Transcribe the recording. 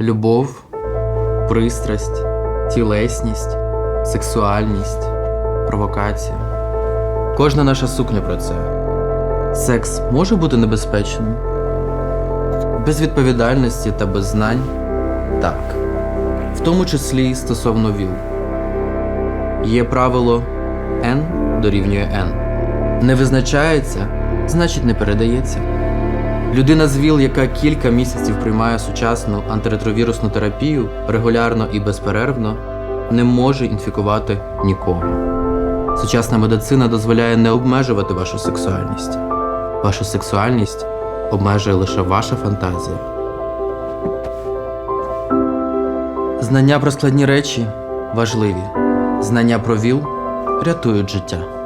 любов, пристрасть, тілесність, сексуальність, провокація. Кожна наша сукня про це. Секс може бути небезпечним? Без відповідальності та без знань? Так. В тому числі стосовно ВІЛ. Є правило N дорівнює N. Не визначається, значить не передається. Людина з ВІЛ, яка кілька місяців приймає сучасну антиретровірусну терапію регулярно і безперервно, не може інфікувати нікого. Сучасна медицина дозволяє не обмежувати вашу сексуальність. Вашу сексуальність обмежує лише ваша фантазія. Знання про складні речі важливі. Знання про ВІЛ рятують життя.